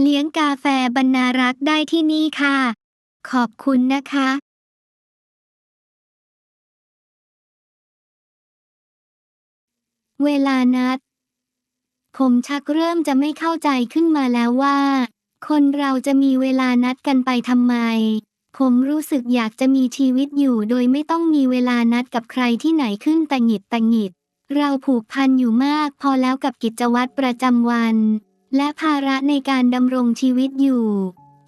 เลี้ยงกาแฟบรรณารักษ์ได้ที่นี่ค่ะ ขอบคุณนะคะ เวลานัด ผมชักเริ่มจะไม่เข้าใจขึ้นมาแล้วว่า คนเราจะมีเวลานัดกันไปทำไม ผมรู้สึกอยากจะมีชีวิตอยู่โดยไม่ต้องมีเวลานัดกับใครที่ไหนขึ้นแต่หงิดแต่หงิด เราผูกพันอยู่มากพอแล้วกับกิจวัตรประจำวัน และภาระในการดำรงชีวิตอยู่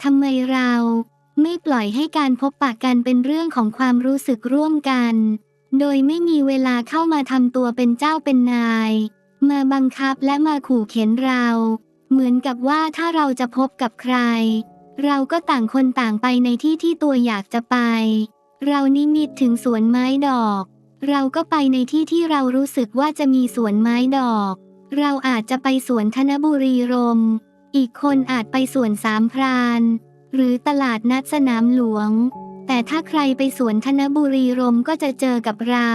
ทำไมเราไม่ปล่อยให้การพบปะกันเป็นเรื่องของความรู้สึกร่วมกัน โดยไม่มีเวลาเข้ามาทำตัวเป็นเจ้าเป็นนาย มาบังคับและมาขู่เข็นเรา เหมือนกับว่าถ้าเราจะพบกับใคร เราก็ต่างคนต่างไปในที่ที่ตัวอยากจะไป เรานิมิตถึงสวนไม้ดอก เราก็ไปในที่ที่เรารู้สึกว่าจะมีสวนไม้ดอก เราอาจจะไปสวนธนบุรีรม อีกคนอาจไปสวนสามพราน หรือตลาดนัดสนามหลวง แต่ถ้าใครไปสวนธนบุรีรมก็จะเจอกับเรา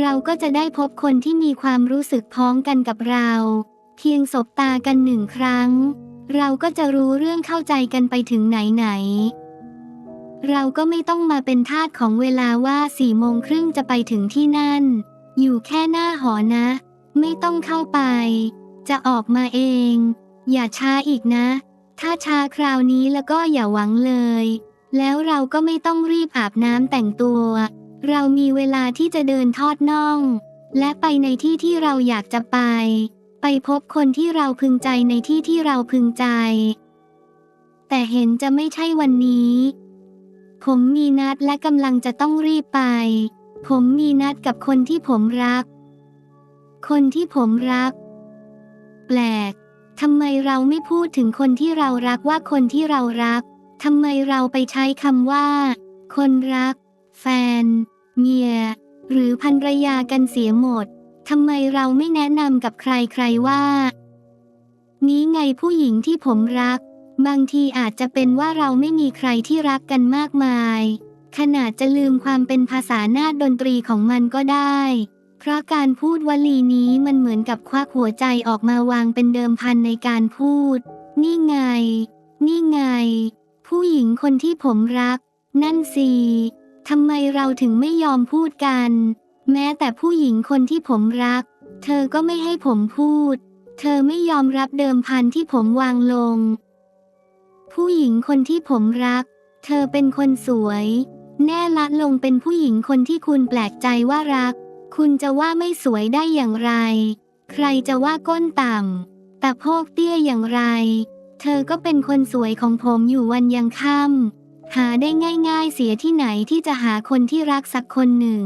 เราก็จะได้พบคนที่มีความรู้สึกพ้องกันกับเรา เพียงสบตากันหนึ่งครั้ง เราก็จะรู้เรื่องเข้าใจกันไปถึงไหนไหนเราก็ไม่ต้องมาเป็นทาสของเวลาว่าสี่โมงครึ่งจะไปถึงที่นั่น อยู่แค่หน้าหอนะ ไม่ต้องเข้าไป จะออกมาเอง อย่าช้าอีกนะ ถ้าช้าคราวนี้แล้วก็อย่าหวังเลย แล้วเราก็ไม่ต้องรีบอาบน้ำแต่งตัว เรามีเวลาที่จะเดินทอดน่อง และไปในที่ที่เราอยากจะไป ไปพบคนที่เราพึงใจในที่ที่เราพึงใจ แต่เห็นจะไม่ใช่วันนี้ ผมมีนัดและกำลังจะต้องรีบไป ผมมีนัดกับคนที่ผมรัก คนที่ผมรัก แปลกทำไมเราไม่พูดถึงคนที่เรารักว่าคนที่เรารักทำไมเราไปใช้คำว่า คนรัก แฟน เมีย หรือภรรยากันเสียหมดทำไมเราไม่แนะนำกับใครๆว่า นี้ไงผู้หญิงที่ผมรัก บางทีอาจจะเป็นว่าเราไม่มีใครที่รักกันมากมาย ขนาดจะลืมความเป็นภาษาหน้าดนตรีของมันก็ได้ เพราะการพูดวลีนี้มันเหมือนกับควักหัวใจออกมาวางเป็นเดิมพันในการพูด นี่ไง นี่ไง ผู้หญิงคนที่ผมรัก นั่นสิทำไมเราถึงไม่ยอมพูดกัน แม้แต่ผู้หญิงคนที่ผมรัก เธอก็ไม่ให้ผมพูด เธอไม่ยอมรับเดิมพันที่ผมวางลง ผู้หญิงคนที่ผมรัก เธอเป็นคนสวย แน่ละลงเป็นผู้หญิงคนที่คุณแปลกใจว่ารัก คุณจะว่าไม่สวยได้อย่างไร ใครจะว่าก้นต่ำแต่โพกเตี้ยอย่างไร เธอก็เป็นคนสวยของผมอยู่วันยังค่ำหาได้ง่าย ๆ เสียที่ไหนที่จะหาคนที่รักสักคนหนึ่ง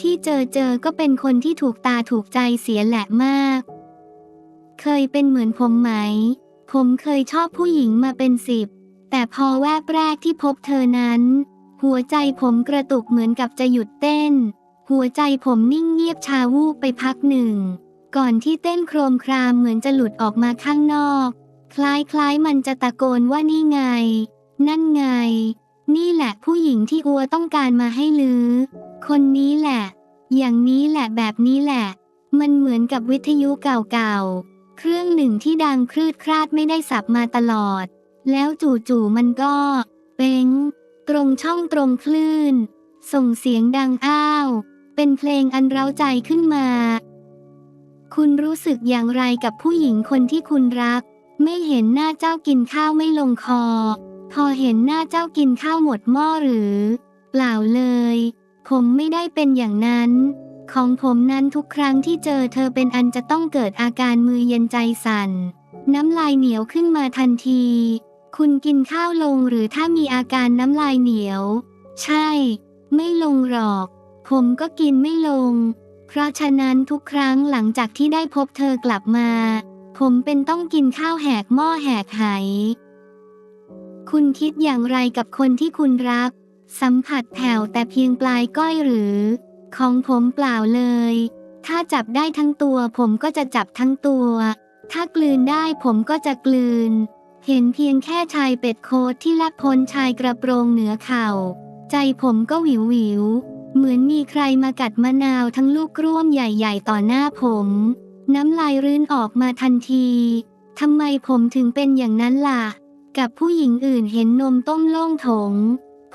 ที่เจอเจอก็เป็นคนที่ถูกตาถูกใจเสียแหละมาก เคยเป็นเหมือนผมไหม ผมเคยชอบผู้หญิงมาเป็นสิบ แต่พอแวบแรกที่พบเธอนั้น หัวใจผมกระตุกเหมือนกับจะหยุดเต้น หัวใจผมนิ่งเงียบชาวูบไปพักหนึ่ง ก่อนที่เต้นโครมครามเหมือนจะหลุดออกมาข้างนอก คล้ายๆมันจะตะโกนว่านี่ไง นั่นไง นี่แหละผู้หญิงที่อัวต้องการมาให้ลือ คนนี้แหละ อย่างนี้แหละแบบนี้แหละ มันเหมือนกับวิทยุเก่าๆ เครื่องหนึ่งที่ดังคลืดคลาดไม่ได้สับมาตลอด แล้วจู่ๆมันก็เป้งตรงช่องตรงคลื่น ส่งเสียงดังอ้าว เป็นเพลงอันเร้าใจขึ้นมา คุณรู้สึกอย่างไรกับผู้หญิงคนที่คุณรัก ไม่เห็นหน้าเจ้ากินข้าวไม่ลงคอ พอเห็นหน้าเจ้ากินข้าวหมดหม้อหรือ เปล่าเลย ผมไม่ได้เป็นอย่างนั้น ของผมนั้นทุกครั้งที่เจอเธอเป็นอันจะต้องเกิดอาการมือเย็นใจสั่น น้ำลายเหนียวขึ้นมาทันที คุณกินข้าวลงหรือถ้ามีอาการน้ำลายเหนียว ใช่ ไม่ลงหรอก ผมก็กินไม่ลง เพราะฉะนั้นทุกครั้งหลังจากที่ได้พบเธอกลับมา ผมเป็นต้องกินข้าวแหกหม้อแหกไหคุณคิดอย่างไรกับคนที่คุณรัก สัมผัสแผ่วแต่เพียงปลายก้อยหรือ ของผมเปล่าเลย ถ้าจับได้ทั้งตัวผมก็จะจับทั้งตัว ถ้ากลืนได้ผมก็จะกลืน เห็นเพียงแค่ชายเป็ดโคตที่ลักพ้นชายกระโปรงเหนือเข่า ใจผมก็หวิวหวิว เหมือนมีใครมากัดมะนาวทั้งลูกร่วมใหญ่ ๆ ต่อหน้าผม น้ำลายรื้นออกมาทันที ทำไมผมถึงเป็นอย่างนั้นล่ะ กับผู้หญิงอื่นเห็นนมต้มโล่งถง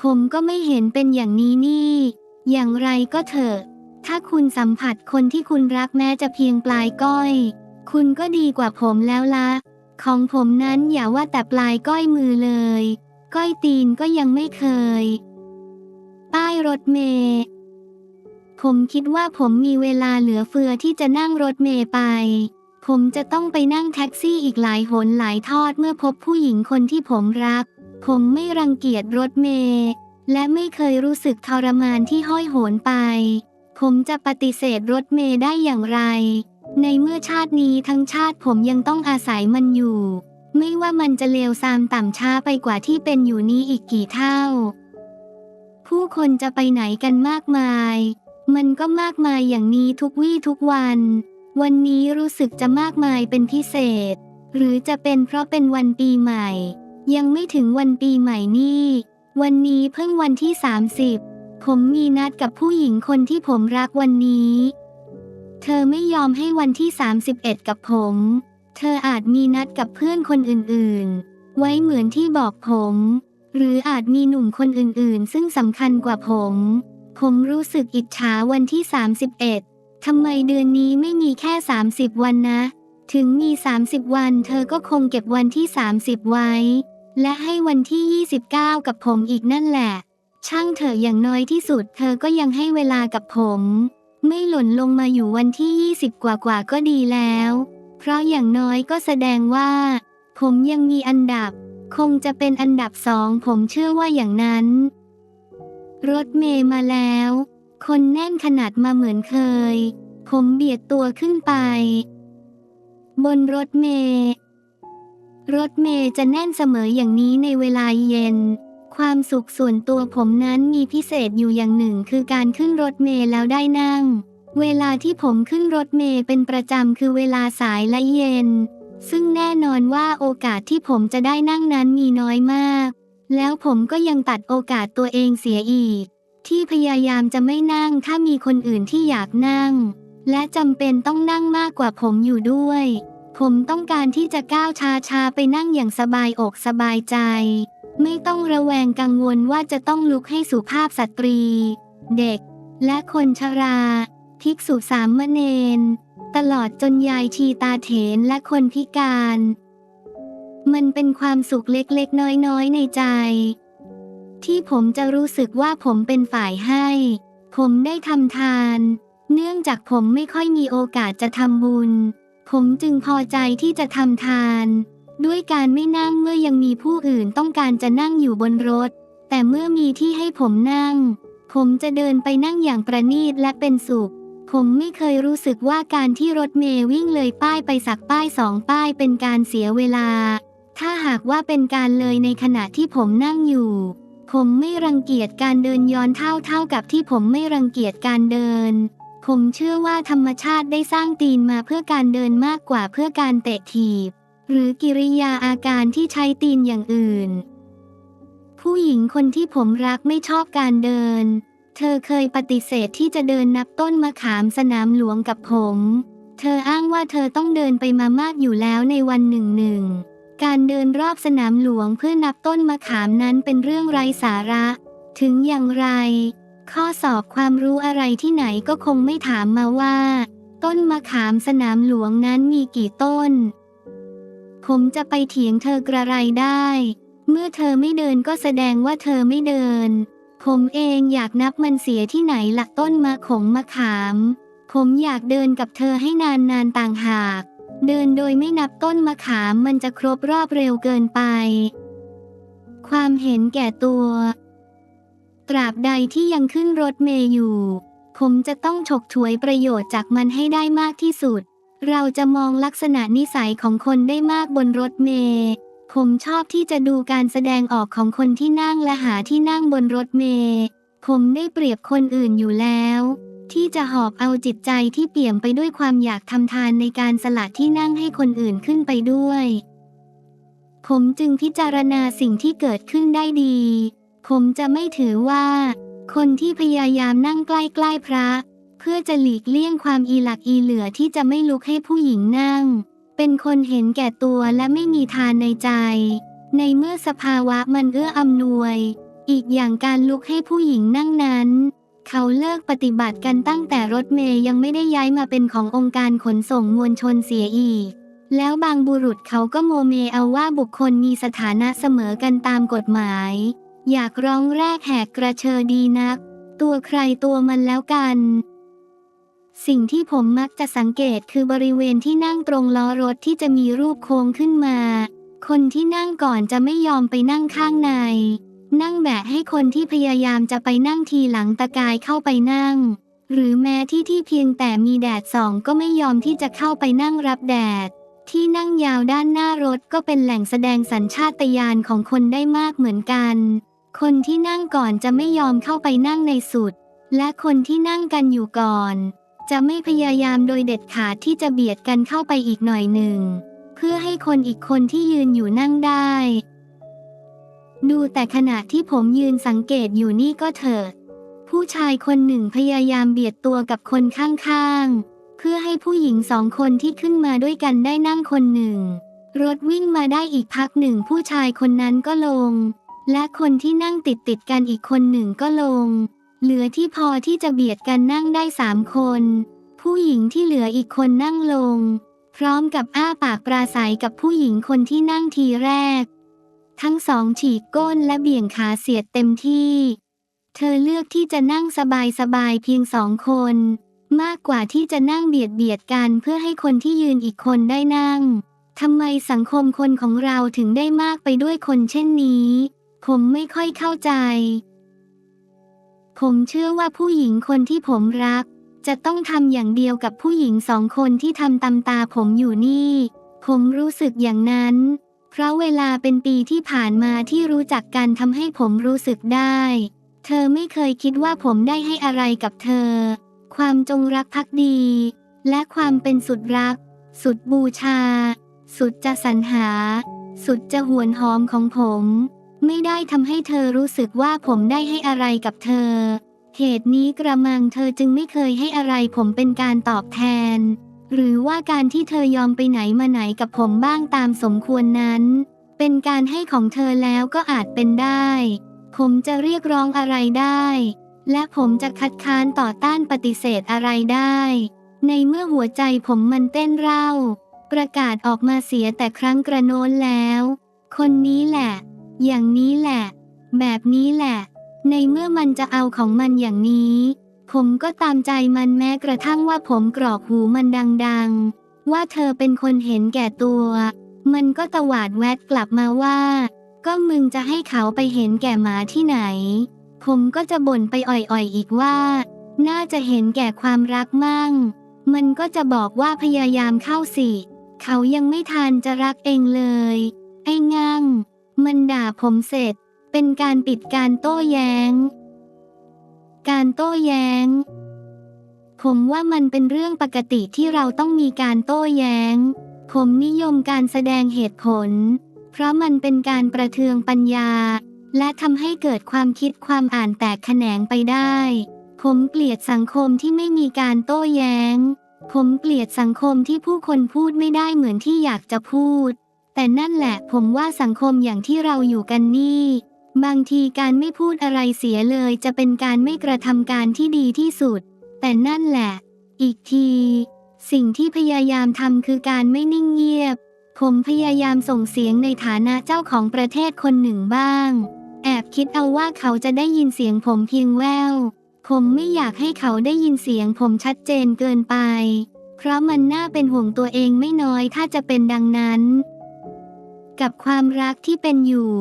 ผมก็ไม่เห็นเป็นอย่างนี้นี่ อย่างไรก็เถอะ ถ้าคุณสัมผัสคนที่คุณรักแม้จะเพียงปลายก้อย คุณก็ดีกว่าผมแล้วละของผมนั้นอย่าว่าแต่ปลายก้อยมือเลย ก้อยตีนก็ยังไม่เคย ป้ายรถเมย์ ผมคิดว่าผมมีเวลาเหลือเฟือที่จะนั่งรถเมย์ไป ผมจะต้องไปนั่งแท็กซี่อีกหลายหนหลายทอดเมื่อพบผู้หญิงคนที่ผมรัก ผมไม่รังเกียจรถเมย์และไม่เคยรู้สึกทรมานที่ห้อยโหนไป ผมจะปฏิเสธรถเมย์ได้อย่างไร ในเมื่อชาตินี้ทั้งชาติผมยังต้องอาศัยมันอยู่ ไม่ว่ามันจะเลวทรามต่ำช้าไปกว่าที่เป็นอยู่นี้อีกกี่เท่า ผู้คนจะไปไหนกันมากมาย มันก็มากมายอย่างนี้ทุกวี่ทุกวัน วันนี้รู้สึกจะมากมายเป็นพิเศษ หรือจะเป็นเพราะเป็นวันปีใหม่ ยังไม่ถึงวันปีใหม่นี่ วันนี้เพิ่งวันที่ 30 ผมมีนัดกับผู้หญิงคนที่ผมรักวันนี้ เธอไม่ยอมให้วันที่ 31 กับผม เธออาจมีนัดกับเพื่อนคนอื่นๆ ไว้เหมือนที่บอกผม หรืออาจมีหนุ่มคนอื่นๆ ซึ่งสำคัญกว่าผม ผมรู้สึกอิจฉาวันที่ 31 ทำไมเดือนนี้ไม่มีแค่ 30 วันนะ ถึงมี 30 วัน เธอก็คงเก็บวันที่ 30 ไว้ และให้วันที่ 29 กับผมอีกนั่นแหละ ช่างเถอะอย่างน้อยที่สุด เธอก็ยังให้เวลากับผม ไม่หล่นลงมาอยู่วันที่ 20 กว่ากว่าก็ดีแล้ว เพราะอย่างน้อยก็แสดงว่า ผมยังมีอันดับ คงจะเป็นอันดับสองผมเชื่อว่าอย่างนั้น รถเมย์มาแล้ว คนแน่นขนาดมาเหมือนเคย ผมเบียดตัวขึ้นไป บนรถเมย์รถเมย์จะแน่นเสมออย่างนี้ในเวลาเย็น ความสุขส่วนตัวผมนั้นมีพิเศษอยู่อย่างหนึ่งคือการขึ้นรถเมล์แล้วได้นั่ง เวลาที่ผมขึ้นรถเมล์เป็นประจำคือเวลาสายและเย็น ซึ่งแน่นอนว่าโอกาสที่ผมจะได้นั่งนั้นมีน้อยมาก แล้วผมก็ยังตัดโอกาสตัวเองเสียอีก ที่พยายามจะไม่นั่งถ้ามีคนอื่นที่อยากนั่ง และจำเป็นต้องนั่งมากกว่าผมอยู่ด้วย ผมต้องการที่จะก้าวช้าๆไปนั่งอย่างสบายอกสบายใจ ไม่ต้องระแวงกังวลว่าจะต้องลุกให้สุภาพสตรี เด็ก และคนชรา ภิกษุสามเณรตลอดจนยายชีตาเถนและคนพิการ มันเป็นความสุขเล็กๆ น้อยๆ ในใจ ที่ผมจะรู้สึกว่าผมเป็นฝ่ายให้ ผมได้ทำทาน เนื่องจากผมไม่ค่อยมีโอกาสจะทำบุญ ผมจึงพอใจที่จะทำทาน ด้วยการไม่นั่งเมื่อยังมีผู้อื่นต้องการจะนั่งอยู่บนรถ แต่เมื่อมีที่ให้ผมนั่ง ผมจะเดินไปนั่งอย่างประณีตและเป็นสุขผมไม่เคยรู้สึกว่าการที่รถเมย์วิ่งเลยป้ายไปสักป้ายสองป้ายเป็นการเสียเวลา ถ้าหากว่าเป็นการเลยในขณะที่ผมนั่งอยู่ ผมไม่รังเกียจการเดินย้อนเท่าเท่ากับที่ผมไม่รังเกียจการเดิน ผมเชื่อว่าธรรมชาติได้สร้างตีนมาเพื่อการเดินมากกว่าเพื่อการเตะถีบ หรือกิริยาอาการที่ใช้ตีนอย่างอื่น ผู้หญิงคนที่ผมรักไม่ชอบการเดิน เธอเคยปฏิเสธที่จะเดินนับต้นมะขามสนามหลวงกับผม เธออ้างว่าเธอต้องเดินไปมามากอยู่แล้วในวันหนึ่งหนึ่ง การเดินรอบสนามหลวงเพื่อนับต้นมะขามนั้นเป็นเรื่องไร้สาระ ถึงอย่างไร ข้อสอบความรู้อะไรที่ไหนก็คงไม่ถามมาว่า ต้นมะขามสนามหลวงนั้นมีกี่ต้น ผมจะไปเถียงเธอกระไรได้ เมื่อเธอไม่เดินก็แสดงว่าเธอไม่เดิน ผมเองอยากนับมันเสียที่ไหนหลักต้นมะขงมะขาม ผมอยากเดินกับเธอให้นานนานๆต่างหาก เดินโดยไม่นับต้นมะขามมันจะครบรอบเร็วเกินไป ความเห็นแก่ตัว ตราบใดที่ยังขึ้นรถเมย์อยู่ ผมจะต้องฉกฉวยประโยชน์จากมันให้ได้มากที่สุด เราจะมองลักษณะนิสัยของคนได้มากบนรถเมย์ผมชอบที่จะดูการแสดงออกของคนที่นั่งและหาที่นั่งบนรถเมย์ผมได้เปรียบคนอื่นอยู่แล้ว ที่จะหอบเอาจิตใจที่เปี่ยมไปด้วยความอยากทำทานในการสละที่นั่งให้คนอื่นขึ้นไปด้วย ผมจึงพิจารณาสิ่งที่เกิดขึ้นได้ดี ผมจะไม่ถือว่า คนที่พยายามนั่งใกล้ๆพระ เพื่อจะหลีกเลี่ยงความอีหลักอีเหลือที่จะไม่ลุกให้ผู้หญิงนั่ง เป็นคนเห็นแก่ตัวและไม่มีทานในใจ ในเมื่อสภาวะมันเอื้ออำนวย อีกอย่างการลุกให้ผู้หญิงนั่งนั้น เขาเลิกปฏิบัติกันตั้งแต่รถเมย์ยังไม่ได้ย้ายมาเป็นขององค์การขนส่งมวลชนเสียอีก แล้วบางบุรุษเขาก็โมเมเอาว่าบุคคลมีสถานะเสมอกันตามกฎหมาย อยากร้องแรกแหกกระเชอดีนัก ตัวใครตัวมันแล้วกัน สิ่งที่ผมมักจะสังเกตคือบริเวณที่นั่งตรงล้อรถที่จะมีรูปโค้งขึ้นมา คนที่นั่งก่อนจะไม่ยอมไปนั่งข้างใน นั่งแบะให้คนที่พยายามจะไปนั่งทีหลังตะกายเข้าไปนั่ง หรือแม้ที่ที่เพียงแต่มีแดดส่องก็ไม่ยอมที่จะเข้าไปนั่งรับแดด ที่นั่งยาวด้านหน้ารถก็เป็นแหล่งแสดงสัญชาตญาณของคนได้มากเหมือนกัน คนที่นั่งก่อนจะไม่ยอมเข้าไปนั่งในสุด และคนที่นั่งกันอยู่ก่อน จะไม่พยายามโดยเด็ดขาดที่จะเบียดกันเข้าไปอีกหน่อยหนึ่ง เพื่อให้คนอีกคนที่ยืนอยู่นั่งได้ ดูแต่ขณะที่ผมยืนสังเกตอยู่นี่ก็เถิด ผู้ชายคนหนึ่งพยายามเบียดตัวกับคนข้างๆ เพื่อให้ผู้หญิงสองคนที่ขึ้นมาด้วยกันได้นั่งคนหนึ่ง รถวิ่งมาได้อีกพักหนึ่งผู้ชายคนนั้นก็ลง และคนที่นั่งติดติดๆกันอีกคนหนึ่งก็ลง เหลือที่พอที่จะเบียดกันนั่งได้สามคน ผู้หญิงที่เหลืออีกคนนั่งลง พร้อมกับอ้าปากปราศัยกับผู้หญิงคนที่นั่งทีแรก ทั้งสองฉีกก้นและเบี่ยงขาเสียดเต็มที่ เธอเลือกที่จะนั่งสบายๆเพียงสองคน มากกว่าที่จะนั่งเบียดเบียดกันเพื่อให้คนที่ยืนอีกคนได้นั่งทำไมสังคมคนของเราถึงได้มากไปด้วยคนเช่นนี้ ผมไม่ค่อยเข้าใจ ผมเชื่อว่าผู้หญิงคนที่ผมรัก จะต้องทำอย่างเดียวกับผู้หญิงสองคนที่ทำตามตาผมอยู่นี่ ผมรู้สึกอย่างนั้น เพราะเวลาเป็นปีที่ผ่านมาที่รู้จักกันทำให้ผมรู้สึกได้ เธอไม่เคยคิดว่าผมได้ให้อะไรกับเธอ ความจงรักภักดี และความเป็นสุดรัก สุดบูชา สุดจะสรรหา สุดจะหวนหอมของผม ไม่ได้ทำให้เธอรู้สึกว่าผมได้ให้อะไรกับเธอ เหตุนี้กระมังเธอจึงไม่เคยให้อะไรผมเป็นการตอบแทน หรือว่าการที่เธอยอมไปไหนมาไหนกับผมบ้างตามสมควรนั้น เป็นการให้ของเธอแล้วก็อาจเป็นได้ ผมจะเรียกร้องอะไรได้ และผมจะคัดค้านต่อต้านปฏิเสธอะไรได้ ในเมื่อหัวใจผมมันเต้นเร่า ประกาศออกมาเสียแต่ครั้งกระโน้นแล้ว คนนี้แหละ อย่างนี้แหละ แบบนี้แหละ ในเมื่อมันจะเอาของมันอย่างนี้ ผมก็ตามใจมันแม้กระทั่งว่าผมกรอกหูมันดังๆ ว่าเธอเป็นคนเห็นแก่ตัว มันก็ตวาดแวดกลับมาว่า ก็มึงจะให้เขาไปเห็นแก่หมาที่ไหน ผมก็จะบ่นไปอ่อยๆอีกว่า น่าจะเห็นแก่ความรักมั่ง มันก็จะบอกว่าพยายามเข้าสิ เขายังไม่ทันจะรักเองเลย ไอ้งั่ง มันด่าผมเสร็จ เป็นการปิดการโต้แย้ง การโต้แย้ง ผมว่ามันเป็นเรื่องปกติที่เราต้องมีการโต้แย้ง ผมนิยมการแสดงเหตุผล เพราะมันเป็นการประเทืองปัญญา และทำให้เกิดความคิดความอ่านแตกแขนงไปได้ ผมเกลียดสังคมที่ไม่มีการโต้แย้ง ผมเกลียดสังคมที่ผู้คนพูดไม่ได้เหมือนที่อยากจะพูด แต่นั่นแหละผมว่าสังคมอย่างที่เราอยู่กันนี่ บางทีการไม่พูดอะไรเสียเลยจะเป็นการไม่กระทำการที่ดีที่สุด แต่นั่นแหละ อีกที สิ่งที่พยายามทำคือการไม่นิ่งเงียบ ผมพยายามส่งเสียงในฐานะเจ้าของประเทศคนหนึ่งบ้าง แอบคิดเอาว่าเขาจะได้ยินเสียงผมเพียงแวว ผมไม่อยากให้เขาได้ยินเสียงผมชัดเจนเกินไป เพราะมันน่าเป็นห่วงตัวเองไม่น้อยถ้าจะเป็นดังนั้น กับความรักที่เป็นอยู่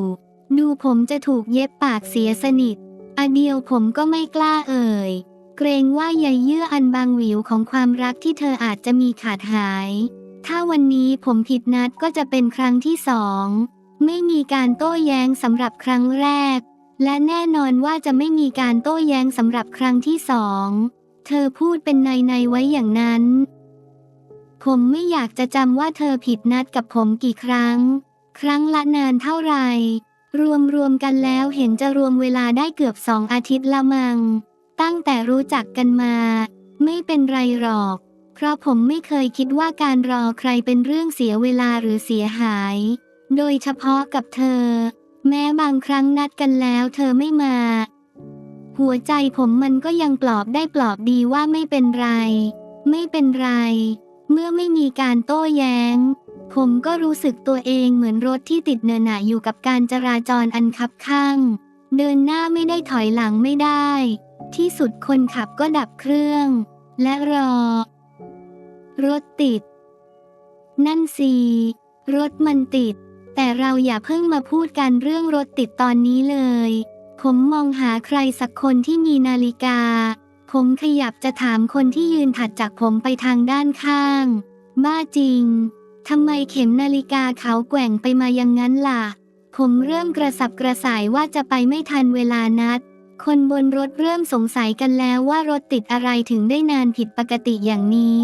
ดูผมจะถูกเย็บปากเสียสนิท อเดียวผมก็ไม่กล้าเอ่ย เกรงว่าใยเยื่ออันบางหวิวของความรักที่เธออาจจะมีขาดหาย ถ้าวันนี้ผมผิดนัดก็จะเป็นครั้งที่สอง ไม่มีการโต้แย้งสำหรับครั้งแรก และแน่นอนว่าจะไม่มีการโต้แย้งสำหรับครั้งที่สอง เธอพูดเป็นในในๆไว้อย่างนั้น ผมไม่อยากจะจำว่าเธอผิดนัดกับผมกี่ครั้ง ครั้งละนานเท่าไหร่ รวมรวมๆกันแล้วเห็นจะรวมเวลาได้เกือบสองอาทิตย์ละมัง ตั้งแต่รู้จักกันมา ไม่เป็นไรหรอก เพราะผมไม่เคยคิดว่าการรอใครเป็นเรื่องเสียเวลาหรือเสียหาย โดยเฉพาะกับเธอ แม้บางครั้งนัดกันแล้วเธอไม่มา หัวใจผมมันก็ยังปลอบได้ปลอบดีว่าไม่เป็นไร ไม่เป็นไร เมื่อไม่มีการโต้แย้ง ผมก็รู้สึกตัวเองเหมือนรถที่ติดเนินหนาอยู่กับการจราจรอันคับข้าง เดินหน้าไม่ได้ถอยหลังไม่ได้ ที่สุดคนขับก็ดับเครื่อง และรอ รถติด นั่นสิรถมันติด แต่เราอย่าเพิ่งมาพูดกันเรื่องรถติดตอนนี้เลย ผมมองหาใครสักคนที่มีนาฬิกา ผมขยับจะถามคนที่ยืนถัดจากผมไปทางด้านข้าง บ้าจริง ทำไมเข็มนาฬิกาเขาแกว่งไปมาอย่างนั้นล่ะ ผมเริ่มกระสับกระส่ายว่าจะไปไม่ทันเวลานัด คนบนรถเริ่มสงสัยกันแล้วว่ารถติดอะไรถึงได้นานผิดปกติอย่างนี้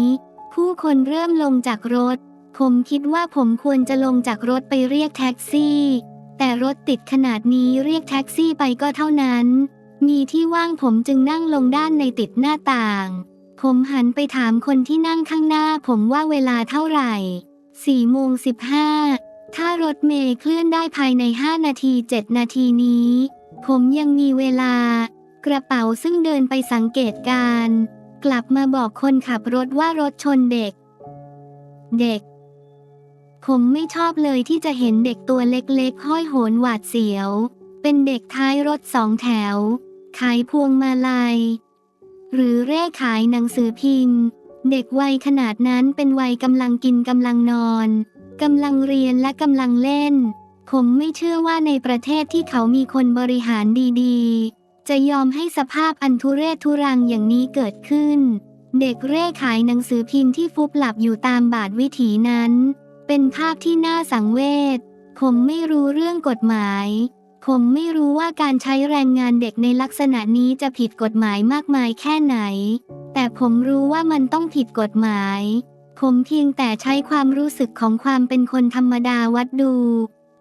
ผู้คนเริ่มลงจากรถ ผมคิดว่าผมควรจะลงจากรถไปเรียกแท็กซี่ แต่รถติดขนาดนี้เรียกแท็กซี่ไปก็เท่านั้น มีที่ว่างผมจึงนั่งลงด้านในติดหน้าต่าง ผมหันไปถามคนที่นั่งข้างหน้าผมว่าเวลาเท่าไหร่ 4โมง15 ถ้ารถเมล์เคลื่อนได้ภายใน 5 นาที 7 นาทีนี้ ผมยังมีเวลา กระเป๋าซึ่งเดินไปสังเกตการ กลับมาบอกคนขับรถว่ารถชนเด็ก เด็ก ผมไม่ชอบเลยที่จะเห็นเด็กตัวเล็กๆ ห้อยโหนหวาดเสียว เป็นเด็กท้ายรถสองแถว ขายพวงมาลัย หรือเร่ขายหนังสือพิมพ์ เด็กวัยขนาดนั้นเป็นวัยกำลังกินกำลังนอนกำลังเรียนและกำลังเล่น ผมไม่เชื่อว่าในประเทศที่เขามีคนบริหารดีๆ จะยอมให้สภาพอันทุเรศทุรังอย่างนี้เกิดขึ้น เด็กเร่ขายหนังสือพิมพ์ที่ฟุบหลับอยู่ตามบาทวิถีนั้น เป็นภาพที่น่าสังเวชผมไม่รู้เรื่องกฎหมาย ผมไม่รู้ว่าการใช้แรงงานเด็กในลักษณะนี้จะผิดกฎหมายมากมายแค่ไหน แต่ผมรู้ว่ามันต้องผิดกฎหมาย ผมเพียงแต่ใช้ความรู้สึกของความเป็นคนธรรมดาวัดดู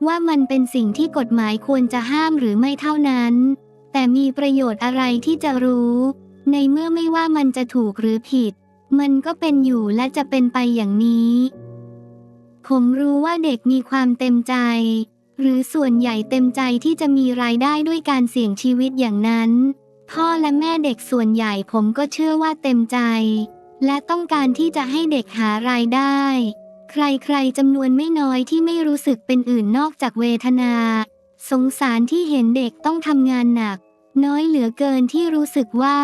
ว่ามันเป็นสิ่งที่กฎหมายควรจะห้ามหรือไม่เท่านั้น แต่มีประโยชน์อะไรที่จะรู้ ในเมื่อไม่ว่ามันจะถูกหรือผิด มันก็เป็นอยู่และจะเป็นไปอย่างนี้ ผมรู้ว่าเด็กมีความเต็มใจ หรือส่วนใหญ่เต็มใจที่จะมีรายได้ด้วยการเสี่ยงชีวิตอย่างนั้น พ่อและแม่เด็กส่วนใหญ่ผมก็เชื่อว่าเต็มใจ และต้องการที่จะให้เด็กหารายได้ ใครๆจำนวนไม่น้อยที่ไม่รู้สึกเป็นอื่นนอกจากเวทนา สงสารที่เห็นเด็กต้องทำงานหนัก น้อยเหลือเกินที่รู้สึกว่า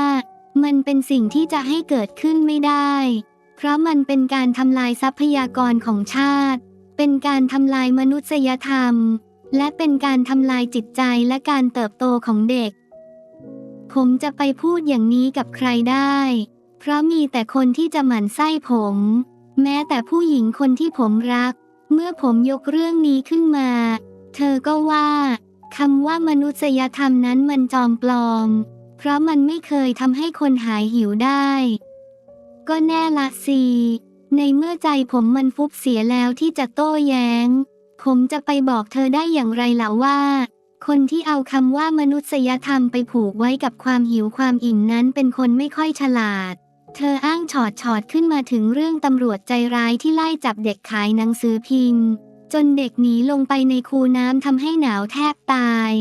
มันเป็นสิ่งที่จะให้เกิดขึ้นไม่ได้ เพราะมันเป็นการทำลายทรัพยากรของชาติ เป็นการทำลายมนุษยธรรม และเป็นการทำลายจิตใจและการเติบโตของเด็ก ผมจะไปพูดอย่างนี้กับใครได้ เพราะมีแต่คนที่จะหมั่นไส้ผม แม้แต่ผู้หญิงคนที่ผมรัก เมื่อผมยกเรื่องนี้ขึ้นมา เธอก็ว่าคำว่ามนุษยธรรมนั้นมันจอมปลอม เพราะมันไม่เคยทำให้คนหายหิวได้ ก็แน่ละสิในเมื่อใจผมมันฟุบเสียแล้วที่จะโต้แย้ง ผมจะไปบอกเธอได้อย่างไรล่ะว่า คนที่เอาคำว่ามนุษยธรรมไปผูกไว้กับความหิวความอิ่มนั้นเป็นคนไม่ค่อยฉลาด เธออ้างฉอดฉอดขึ้นมาถึงเรื่องตำรวจใจร้ายที่ไล่จับเด็กขายหนังสือพิมพ์ จนเด็กหนีลงไปในคูน้ำทำให้หนาวแทบตาย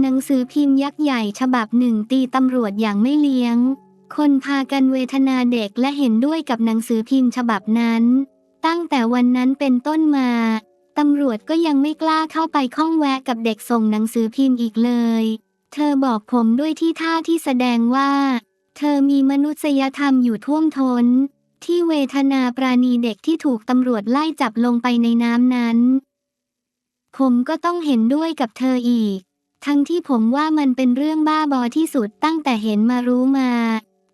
หนังสือพิมพ์ยักษ์ใหญ่ฉบับหนึ่งตีตำรวจอย่างไม่เลี้ยง คนพากันเวทนาเด็กและเห็นด้วยกับหนังสือพิมพ์ฉบับนั้น ตั้งแต่วันนั้นเป็นต้นมา ตำรวจก็ยังไม่กล้าเข้าไปข้องแวะกับเด็กส่งหนังสือพิมพ์อีกเลย เธอบอกผมด้วยที่ท่าที่แสดงว่า เธอมีมนุษยธรรมอยู่ท่วมทน้น ที่เวทนาปราณีเด็กที่ถูกตำรวจไล่จับลงไปในน้ำนั้น ผมก็ต้องเห็นด้วยกับเธออีก ทั้งที่ผมว่ามันเป็นเรื่องบ้าบอที่สุดตั้งแต่เห็นมารู้มา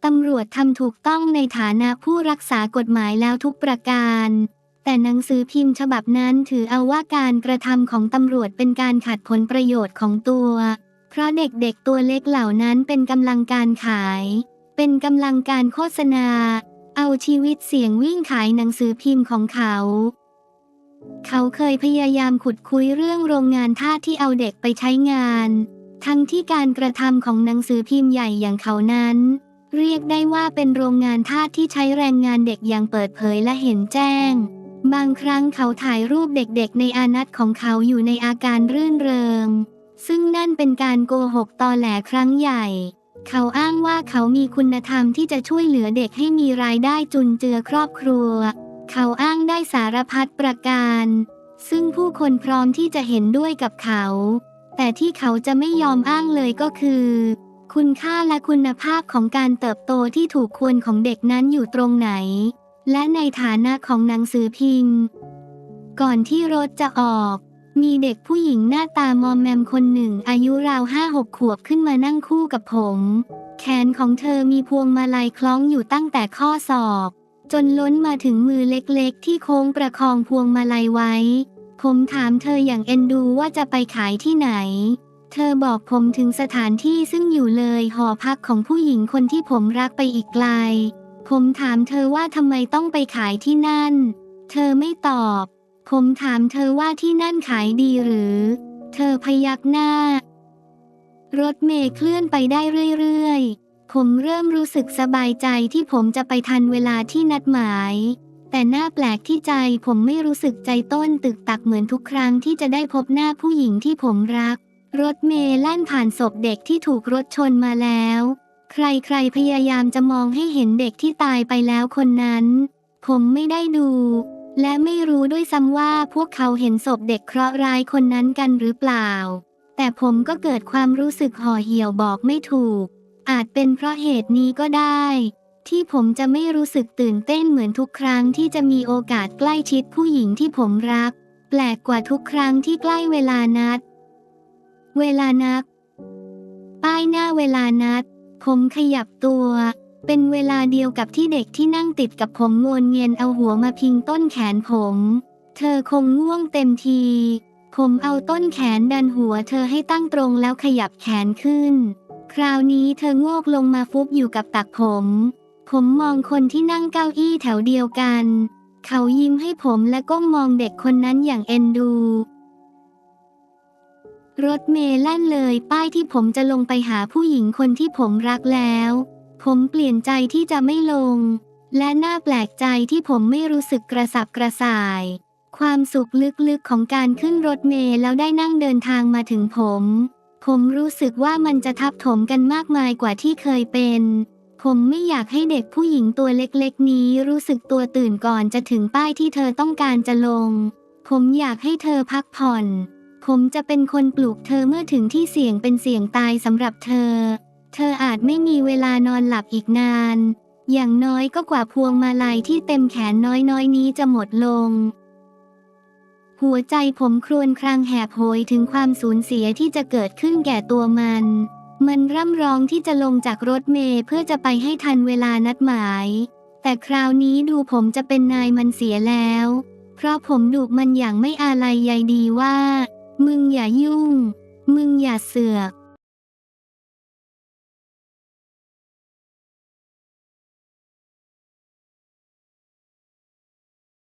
ตำรวจทำถูกต้องในฐานะผู้รักษากฎหมายแล้วทุกประการ แต่หนังสือพิมพ์ฉบับนั้นถือเอาว่าการกระทำของตำรวจเป็นการขัดผลประโยชน์ของตัว เพราะเด็กๆตัวเล็กเหล่านั้นเป็นกำลังการขาย เป็นกำลังการโฆษณา เอาชีวิตเสี่ยงวิ่งขายหนังสือพิมพ์ของเขา เขาเคยพยายามขุดคุยเรื่องโรงงานท่าที่เอาเด็กไปใช้งาน ทั้งที่การกระทำของหนังสือพิมพ์ใหญ่อย่างเขานั้นเรียกได้ว่าเป็นโรงงานทาสที่ใช้แรงงานเด็กอย่างเปิดเผยและเห็นแจ้ง บางครั้งเขาถ่ายรูปเด็กๆ ในอานัตของเขาอยู่ในอาการรื่นเริง ซึ่งนั่นเป็นการโกหกตอแหลครั้งใหญ่ เขาอ้างว่าเขามีคุณธรรมที่จะช่วยเหลือเด็กให้มีรายได้จุนเจือครอบครัว เขาอ้างได้สารพัดประการ ซึ่งผู้คนพร้อมที่จะเห็นด้วยกับเขา แต่ที่เขาจะไม่ยอมอ้างเลยก็คือ คุณค่าและคุณภาพของการเติบโตที่ถูกควรของเด็กนั้นอยู่ตรงไหน และในฐานะของหนังสือพิมพ์ ก่อนที่รถจะออก มีเด็กผู้หญิงหน้าตามอมแมมคนหนึ่ง อายุราวห้าหกขวบขึ้นมานั่งคู่กับผม แขนของเธอมีพวงมาลัยคล้องอยู่ตั้งแต่ข้อศอก จนล้นมาถึงมือเล็กๆ ที่โค้งประคองพวงมาลัยไว้ ผมถามเธออย่างเอ็นดูว่าจะไปขายที่ไหน เธอบอกผมถึงสถานที่ซึ่งอยู่เลยหอพักของผู้หญิงคนที่ผมรักไปอีกไกล ผมถามเธอว่าทำไมต้องไปขายที่นั่น เธอไม่ตอบ ผมถามเธอว่าที่นั่นขายดีหรือ เธอพยักหน้า รถเมล์เคลื่อนไปได้เรื่อยๆ ผมเริ่มรู้สึกสบายใจที่ผมจะไปทันเวลาที่นัดหมาย แต่หน้าแปลกที่ใจผมไม่รู้สึกใจต้นตึกตักเหมือนทุกครั้งที่จะได้พบหน้าผู้หญิงที่ผมรัก รถเมล์แล่นผ่านศพเด็กที่ถูกรถชนมาแล้ว ใครๆพยายามจะมองให้เห็นเด็กที่ตายไปแล้วคนนั้น ผมไม่ได้ดู และไม่รู้ด้วยซ้ำว่าพวกเขาเห็นศพเด็กเคราะห์ร้ายคนนั้นกันหรือเปล่า แต่ผมก็เกิดความรู้สึกห่อเหี่ยวบอกไม่ถูก อาจเป็นเพราะเหตุนี้ก็ได้ ที่ผมจะไม่รู้สึกตื่นเต้นเหมือนทุกครั้งที่จะมีโอกาสใกล้ชิดผู้หญิงที่ผมรัก แปลกกว่าทุกครั้งที่ใกล้เวลานัด เวลานับป้ายหน้าเวลานัด ผมขยับตัว เป็นเวลาเดียวกับที่เด็กที่นั่งติดกับผมงวนเงียนเอาหัวมาพิงต้นแขนผม เธอคงง่วงเต็มที ผมเอาต้นแขนดันหัวเธอให้ตั้งตรงแล้วขยับแขนขึ้น คราวนี้เธอโงกลงมาฟุบอยู่กับตักผม ผมมองคนที่นั่งเก้าอี้แถวเดียวกัน เขายิ้มให้ผมและก้มมองเด็กคนนั้นอย่างเอ็นดู รถเมล์แล่นเลยป้ายที่ผมจะลงไปหาผู้หญิงคนที่ผมรักแล้ว ผมเปลี่ยนใจที่จะไม่ลง และน่าแปลกใจที่ผมไม่รู้สึกกระสับกระส่าย ความสุขลึกๆของการขึ้นรถเมล์แล้วได้นั่งเดินทางมาถึงผม ผมรู้สึกว่ามันจะทับถมกันมากมายกว่าที่เคยเป็น ผมไม่อยากให้เด็กผู้หญิงตัวเล็กๆ นี้รู้สึกตัวตื่นก่อนจะถึงป้ายที่เธอต้องการจะลง ผมอยากให้เธอพักผ่อน ผมจะเป็นคนปลูกเธอเมื่อถึงที่เสี่ยงเป็นเสี่ยงตายสำหรับเธอ เธออาจไม่มีเวลานอนหลับอีกนาน อย่างน้อยก็กว่าพวงมาลัยที่เต็มแขนน้อยๆนี้จะหมดลง หัวใจผมครวญครางแหบโหยถึงความสูญเสียที่จะเกิดขึ้นแก่ตัวมัน มันร่ำร้องที่จะลงจากรถเมล์เพื่อจะไปให้ทันเวลานัดหมาย แต่คราวนี้ดูผมจะเป็นนายมันเสียแล้ว เพราะผมดุมันอย่างไม่อาลัยใยดีว่า มึงอย่ายุ่ง มึงอย่าเสือก